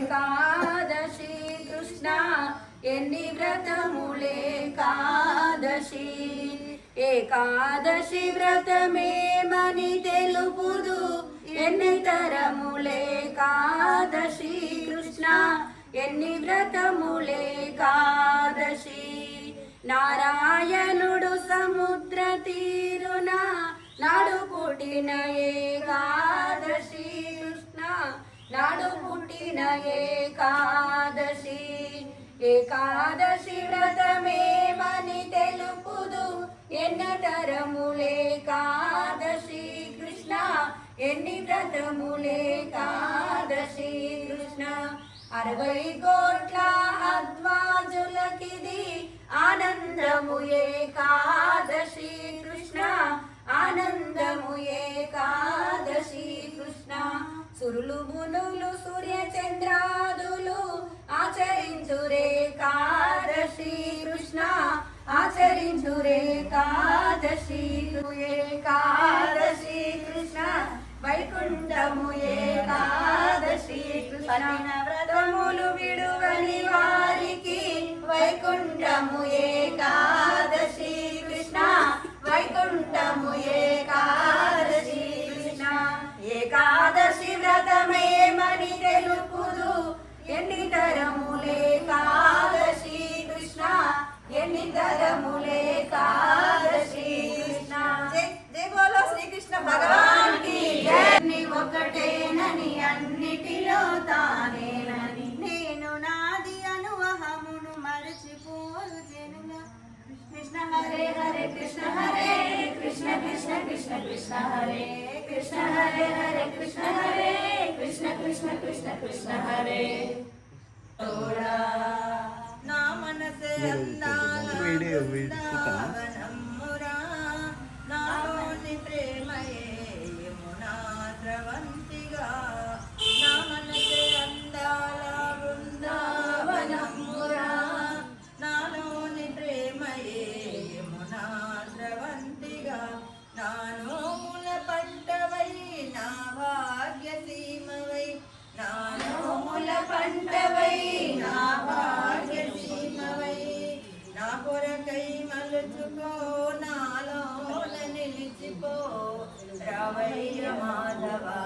ఏకాదశి కృష్ణ ఎన్ని వ్రతములే కాదశి ఏకాదశి వ్రతమేమని తెలుపుదు ఎన్ని తరములే కాదశి కృష్ణ ఎన్ని వ్రతములే కాదశి నారాయణుడు సముద్ర తీరున నాడు పుట్టిన నాడు పుట్టిన ఏకాదశి ఏకాదశి వ్రతమేమని తెలుపుదు. ఎన్న తరములేకాదశి కృష్ణ ఎన్ని వ్రతములేకాదశి కృష్ణ. అరవై కోట్ల అద్వాజులకిది ఆనందము ఏకాదశి కృష్ణ ఆనందము ఏకాదశి సురులు మునులు సూర్య చంద్రాదులు ఆచరించురేకాదశి కృష్ణ ఆచరించురేకాదశి ఏకాదశి కృష్ణ వైకుంఠము ఏకాదశి కృష్ణ. వ్రతములు విడు వ్రతమేమని తెలుపుదు. ఎన్ని తరములే కాదశి కృష్ణ ఎన్ని తరములే కాదశి కృష్ణ. జై జై బోలో శ్రీకృష్ణ భగవాన్కి అన్ని ఒకటేనని అన్నిటిలో తానేనని. నేను నాది అనువహమును మరచిపోరు జనుల. కృష్ణ హరే హరే కృష్ణ హరే కృష్ణ కృష్ణ కృష్ణ కృష్ణ హరే. కృష్ణ హరే హరే కృష్ణ హరే కృష్ణ కృష్ణ కృష్ణ కృష్ణ హరే తోడా నా మనసే అందాల పంటవై నా భాగ్య సీమవై నా కొరకై మలుచుకో నాలోన నిలిచిపో. రవయ్య మాధవా